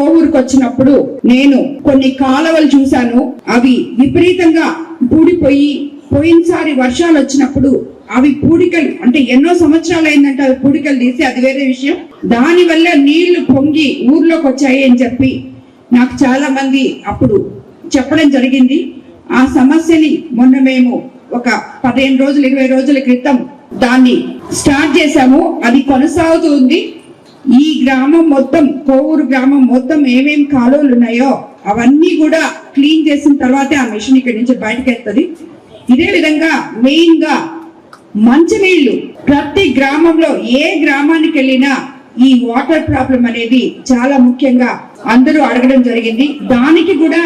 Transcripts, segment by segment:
కోవూరుకు వచ్చినప్పుడు నేను కొన్ని కాలవలు చూశాను. అవి విపరీతంగా పూడిపోయి పోయినసారి వర్షాలు వచ్చినప్పుడు అవి పూడికలు అంటే ఎన్నో సంవత్సరాలు అయిందంటే అవి పూడికలు తీసి అది వేరే విషయం. దాని వల్ల నీళ్ళు పొంగి ఊర్లోకి వచ్చాయి అని చెప్పి నాకు చాలా మంది అప్పుడు చెప్పడం జరిగింది. ఆ సమస్యని మొన్న మేము ఒక పదిహేను రోజులు ఇరవై రోజుల క్రితం దాన్ని స్టార్ట్ చేశాము. అది కొనసాగుతూ ఉంది. ఈ గ్రామం మొత్తం కోవూరు గ్రామం మొత్తం ఏమేం కాలువలు ఉన్నాయో అవన్నీ కూడా క్లీన్ చేసిన తర్వాతే ఆ మిషన్ ఇక్కడి నుంచి బయటకు వెళ్తుంది ఇదే విధంగా మెయిన్గా మంచినీళ్ళు ప్రతి గ్రామంలో ఏ గ్రామానికి వెళ్ళినా ఈ వాటర్ ప్రాబ్లం అనేది చాలా ముఖ్యంగా అందరూ అడగడం జరిగింది. దానికి కూడా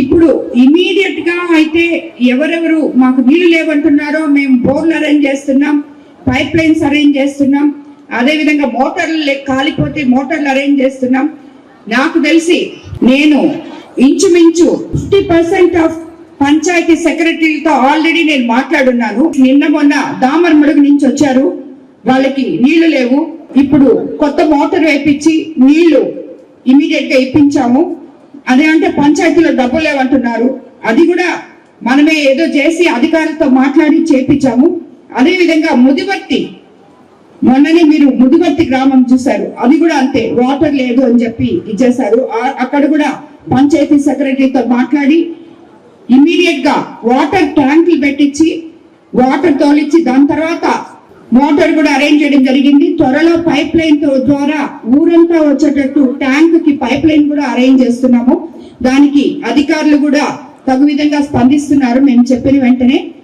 ఇప్పుడు ఇమీడియట్గా అయితే ఎవరెవరు మాకు నీళ్ళు లేవంటున్నారో మేము బోర్లు అరేంజ్ చేస్తున్నాం పైప్ లైన్స్ అరేంజ్ చేస్తున్నాం అదేవిధంగా మోటార్లు కాలిపోతే మోటార్లు అరేంజ్ చేస్తున్నాం. నాకు తెలిసి నేను ఇంచుమించు ఫిఫ్టీ పర్సెంట్ ఆఫ్ పంచాయతీ సెక్రటరీలతో ఆల్రెడీ నేను మాట్లాడున్నాను. నిన్న మొన్న దామర్ మడుగు నుంచి వచ్చారు. వాళ్ళకి నీళ్ళు లేవు. ఇప్పుడు కొత్త మోటార్ వేపించి నీళ్ళు ఇమీడియట్గా ఇప్పించాము. అదే అంటే పంచాయతీలో డబ్బు లేవంటున్నారు. అది కూడా మనమే ఏదో చేసి అధికారులతో మాట్లాడి చేపించాము. అదేవిధంగా ముదివర్తి మొన్ననే మీరు ముదివర్తి గ్రామం చూశారు. అది కూడా అంతే వాటర్ లేదు అని చెప్పి ఇచ్చేశారు. అక్కడ కూడా పంచాయతీ సెక్రటరీతో మాట్లాడి ఇమీడియట్గా వాటర్ ట్యాంకులు పెట్టించి వాటర్ తోలిచ్చి దాని తర్వాత మోటార్ కూడా అరేంజ్ చేయడం జరిగింది. త్వరలో పైప్ లైన్ ద్వారా ఊరంతా వచ్చేటట్టు ట్యాంక్కి పైప్ లైన్ కూడా అరేంజ్ చేస్తున్నాము. దానికి అధికారులు కూడా తగు విధంగా స్పందిస్తున్నారు. మేము చెప్పిన వెంటనే